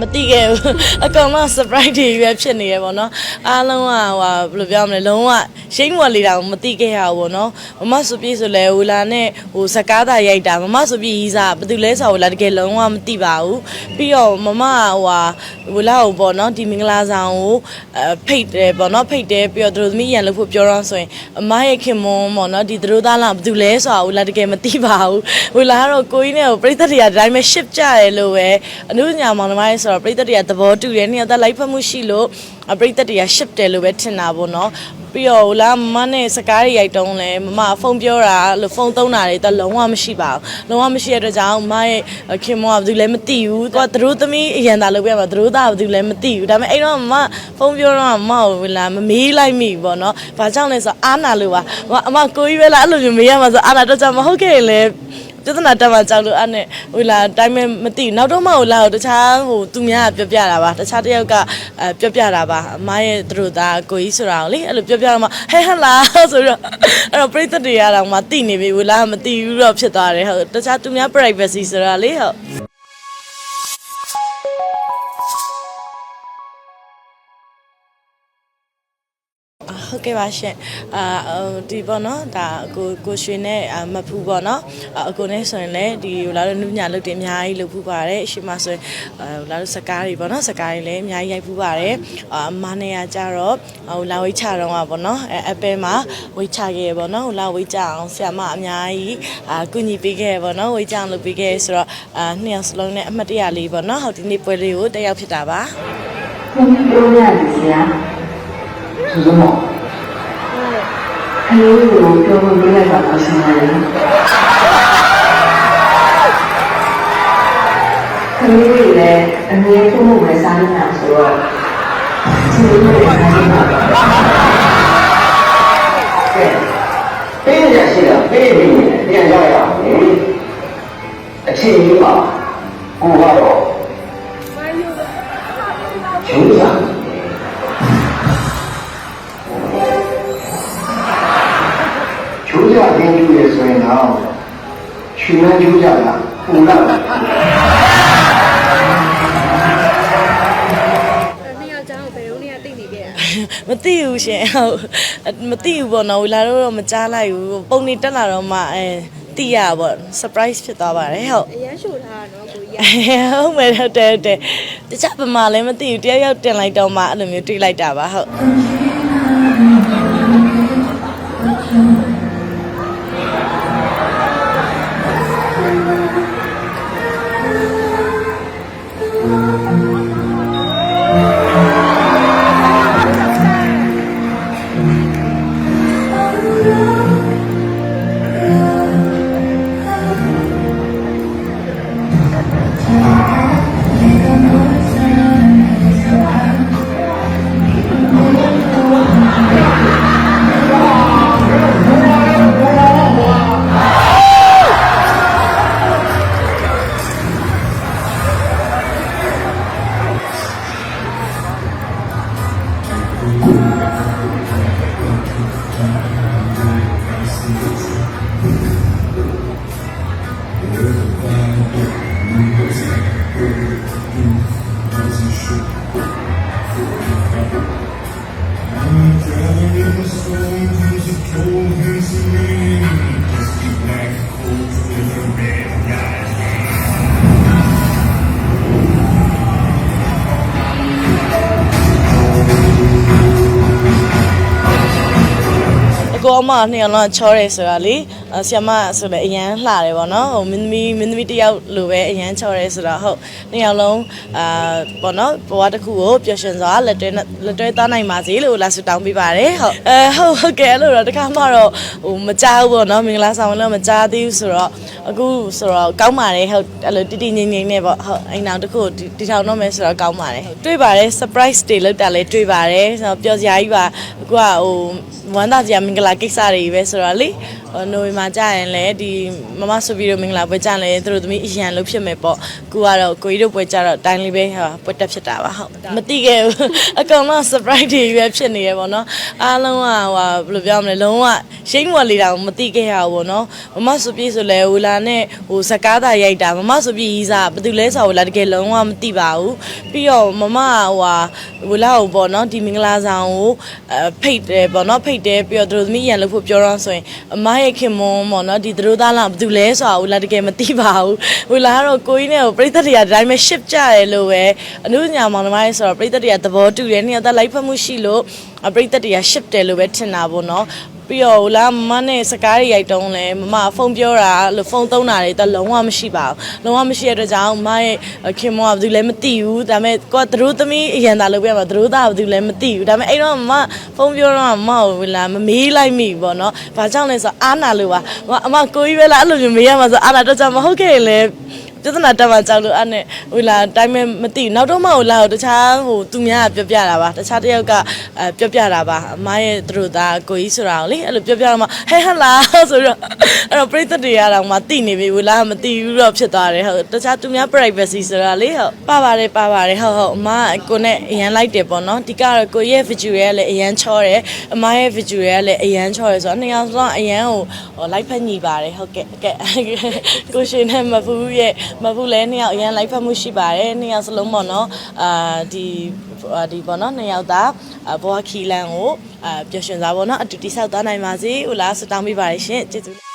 မသိခဲ့ဘူးအကောင်လုံး surprise တွေပဲဖြစ်နေရပေါ့နော်အားလုံးကဟိုဘယ်လိုပြောမလဲလုံးဝရှိမ့်မော်လီတာကိုမသိခဲ့ရဘူးပေါ့နော်မမဆိုပြည့်ဆိုလဲဟိုလာနဲ့ဟိုစကားသာရိုက်တာမမဆိုပြည့်ရီးစားဘာတူလဲဆိုတော့လာတကယ်လုံးဝမသိပါဘူးပြီးတော့မမကဟိုဟာဟိုလာကိုပေါ့နော်ဒီမင်္ဂလာဆောင်ကိုအဖိတ်တယ်ပေါ့နော်ဖိတ်တယ်ပြီးတော့သူတို့သမီးရန်လို့ဖို့ပြောတော့ဆိုရင်အမရဲ့ခင်မွန်းပေါ့နော်ဒီသူတို့သားလားဘာတူလဲဆိုတော့ဟိုလာတကယ်မသိပါဘူးဟိုလာကတော့ကိုကြီးနဲ့ဟိုပြိတ္တတွေကဒီတိုင်းပဲ ship ကြတယ်လို့ပဲအနုညာမောင်နှမရဲ့ဆိုတော့ပြိတ္တတွေကသဘောတူတယ်နှစ်ယောက်သားလိုက်ဖက်မှုရှိလို့အပြိတ္တတွေက ship တယ်လို့ပဲထင်တာပေါ့နော်ပြီးတော့ဟိုလာမမနဲ့စကားတွေရိုက်တုံးလဲမမဖုန်းပြောတာလို့ဖုန်းသုံးတာတွေတော့လုံးဝမရှိပါဘူးလုံးဝမရှိတဲ့အတွက်ကြောင့်မရဲ့ခင်မောကဘာတူလဲမသိဘူးသူကသူတို့သမီးအရန်တာလို့ပြောမှာသူတို့သားဘာတူလဲမသိဘူးဒါပေမဲ့အဲ့တော့မမဖုန်းပြောတော့မမကိုလာမမေးလိုက်မိဘူးပေါ့နော်ဘာကြောင့်လဲဆိုတော့အာနာလို့ပါအမကိုကြီးပဲလားအဲ့လိုမျိုးမေးရမှာဆိုအာနာတော့ကြောင့်မဟုတ်ခဲ့လေ ပြဿနာတက်မှကြောက်လို့အဲ့နဲ့ဟိုလာအတိုင်းမဲ့မသိဘူးနောက်တော့မှဟိုလာဟိုတခြားဟိုသူများကပြောပြတာပါတခြားတစ်ယောက်ကအဲပြောပြတာပါအမရဲ့သူတို့သားကိုကြီးဆိုတာကိုလေအဲ့လိုပြောပြတော့မှဟဲဟလာဆိုတော့အဲ့တော့ပြိတ္တတွေရတော့မှသိနေပြီဟိုလာမသိဘူးတော့ဖြစ်သွားတယ်ဟုတ်တခြားသူများ privacy ဆိုတာလေဟုတ် ဟုတ်ကဲ့ပါရှင်အာဟိုဒီပေါ့နော်ဒါကိုကိုရွှေနဲ့အာမဖူးပေါ့နော်အာအကိုနဲ့ဆိုရင်လည်းဒီဟိုလာတော့နုညာလုတ်တင်အများကြီးလုတ်ဖူးပါတယ်အရှိမဆိုရင်အာဟိုလာတော့စကားတွေပေါ့နော်စကားတွေလည်းအများကြီးရိုက်ဖူးပါတယ်အာအမနဲ့ကကြတော့ဟိုလာဝိတ်ချတော့ကပေါ့နော်အဲအပဲမှာဝိတ်ချခဲ့ရပေါ့နော်ဟိုလာဝိတ်ချအောင်ဆရာမအများကြီးအာကုညီပေးခဲ့ရပေါ့နော်ဝိတ်ချအောင်လုပ်ပေးခဲ့ရဆိုတော့အာနှစ်ယောက်စလုံးနဲ့အမှတ်တရလေးပေါ့နော်ဟိုဒီနေ့ပွဲလေးကိုတက်ရောက်ဖြစ်တာပါ 空中亮子呀，是什么？ မျိုးကိုပြောလို့မရတာပါဆရာလေးခလေးတွေလည်းအမြဲတမ်းဝင်စားနေတာဆိုတော့သူတို့ကလည်းပေးရရှိတာပေးပြီးပြန်ရရအောင်အချိန်ကြီးပါကိုကတော့ကျိုးစား င်းကျူးရဆိုရင်တော့ရှင်မကျူးကြတာပူလာတယ်မသိဘူးရှင်ဟုတ်မသိဘူးပေါ့နော်လာတော့တော့မကြားလိုက်ဘူးပုံနေတက်လာတော့မှအဲသိရပေါ့ surprise ဖြစ်သွားပါတယ်ဟုတ်အရန်ရှို့ထားတာနော်ကိုကြီးဟုတ်မယ်ဟုတ်တယ်ဟုတ်တယ်တခြားဗမာလည်းမသိဘူးတယောက်ယောက်တင်လိုက်တော့မှအဲ့လိုမျိုးတွေးလိုက်တာပါဟုတ် အကောအမနှစ်ယောက်လုံးချောတယ်ဆိုတာလေအဲ ဆီယမဆိုလည်းအရန်လှတယ်ပေါ့နော်ဟိုမင်းသမီးမင်းသမီးတစ်ယောက်လိုပဲအရန်ချောတယ်ဆိုတော့ဟုတ်နှစ်ယောက်လုံးအာပေါ့နော်ဘဝတစ်ခုကိုပျော်ရွှင်စွာလက်တွဲနဲ့လက်တွဲသားနိုင်ပါစေလို့လာဆုတောင်းပေးပါတယ်ဟုတ်အဲဟုတ်ဟုတ်ကဲ့အဲ့လိုတော့တခါမှတော့ဟိုမကြားဘူးပေါ့နော်မင်္ဂလာဆောင်လည်းမကြားသေးဘူးဆိုတော့အခုဆိုတော့ကောင်းပါတယ်ဟုတ်အဲ့လိုတိတိငိမ့်ငိမ့်နဲ့ပေါ့ဟုတ်အိမ်အောင်တစ်ခုကိုဒီဒီထောင်တော့မယ်ဆိုတော့ကောင်းပါတယ်ဟုတ်တွေ့ပါတယ် surprise တွေလောက်တာလည်းတွေ့ပါတယ်ဆိုတော့ပျော်စရာကြီးပါအခုကဟိုဝမ်းသာစရာမင်္ဂလာကိစ္စတွေပဲဆိုတော့လေဟိုနိုဝင်ဘာမှာကြာရင်လည်းဒီမမဆိုပြီးတော့မင်္ဂလာပွဲကြာရင်လည်းသူတို့သမီးအရန်လို့ဖြစ်မယ်ပေါ့ကိုကတော့ကိုကြီးတို့ပွဲကြာတော့တိုင်းလေးပဲဟာပွဲတက်ဖြစ်တာပါဟုတ်မတိခဲ့ဘူးအကောင်လုံး surprise တွေပဲဖြစ်နေရပေါ့နော်အားလုံးကဟိုဘယ်လိုပြောမလဲလုံးဝရှိမ့်မွက်လေးတောင်မတိခဲ့ရဘူးပေါ့နော်မမဆိုပြီးဆိုလဲဟိုလာနဲ့ဟိုစကားသားရိုက်တာမမဆိုပြီးရီးစားဘာတူလဲဆိုတော့လာတကယ်လုံးဝမတိပါဘူးပြီးတော့မမဟိုဟာဟိုလာကိုပေါ့နော်ဒီမင်္ဂလာဆောင်ကိုအဖိတ်တယ်ပေါ့နော်ဖိတ်တယ်ပြီးတော့သူတို့သမီးရန်လို့ဖို့ပြောတော့ဆိုရင်အမရဲ့ခင်မွန်းပေါ့နော်ဒီသူတို့သားလားဘာတူလဲဆိုတော့ဟိုလာတကယ်မတိပါဘူးဟိုလာကတော့ကိုကြီးနဲ့ဟိုပြိသက်တွေကဒီတိုင်းပဲ ship ကြတယ်လို့ပဲအနုညာမောင်နှမရဲ့ဆိုတော့ပြိသက်တွေကသဘောတူတယ်နှစ်ယောက်သားလိုက်ဖက်မှုရှိလို့အပြိသက်တွေက ship တယ်လို့ပဲထင်တာပေါ့နော် ပြီးတော့ဟိုလာမမနဲ့စကားတွေရိုက်တုံးလဲမမဖုန်းပြောတာလို့ဖုန်းသုံးတာတွေတော့လုံးဝမရှိပါဘူးလုံးဝမရှိတဲ့အတွက်ကြောင့်မရဲ့ခင်မောကဘာလို့လဲမသိဘူးဒါပေမဲ့ကိုကသူတို့သမီးအရန်တာလုပ်ပြမှာသူတို့သားကဘာလို့လဲမသိဘူးဒါပေမဲ့အဲ့တော့မမဖုန်းပြောတော့မမကိုလာမမေးလိုက်မိဘူးပေါ့နော်ဘာကြောင့်လဲဆိုတော့အာနာလို့ပါအမကိုကြီးပဲလားအဲ့လိုမျိုးမေးရမှာဆိုအာနာတော့ကြောင့်မဟုတ်ခဲ့ရင်လည်း ပြဿနာတက်မှကြောက်လို့အဲ့နဲ့ဟိုလာတိုင်းမဲ့မသိဘူးနောက်တော့မှဟိုလာတော့တခြားဟိုသူများကပြောပြတာပါတခြားတစ်ယောက်ကအဲပြောပြတာပါအမရဲ့သူတို့သားကိုကြီးဆိုတာကိုလေအဲ့လိုပြောပြတော့မှဟဲဟလာဆိုတော့အဲ့တော့ပြိတ္တတွေရတော့မှတိနေပြီဟိုလာမသိဘူးတော့ဖြစ်သွားတယ်ဟုတ်တခြားသူများ privacy ဆိုတာလေဟုတ်ပါပါတယ်ပါပါတယ်ဟုတ်ဟုတ်အမကကိုနဲ့အရန်လိုက်တယ်ပေါ့နော်ဒီကတော့ကိုရဲ့ video ရဲ့လည်းအရန်ချောတယ်အမရဲ့ video ရဲ့လည်းအရန်ချောတယ်ဆိုတော့နှစ်ယောက်စလုံးအရန်ကိုဟိုလိုက်ဖက်ညီပါတယ်ဟုတ်ကဲ့ကဲကိုရှင်နဲ့မဖူးရဲ့မဖူးလည်းနှစ်ယောက်အရန်လိုက်ဖက်မှုရှိပါတယ်နှစ်ယောက်စလုံးပေါ့နော်အာဒီအာဒီပေါ့နော်နှစ်ယောက်သားအာဘွားခီလန်ကိုအာပျော်ရွှင်စွာပေါ့နော်အတူတိဆောက်သွားနိုင်ပါစေဟိုလားဆုတောင်းပေးပါရရှင်ကျေးဇူး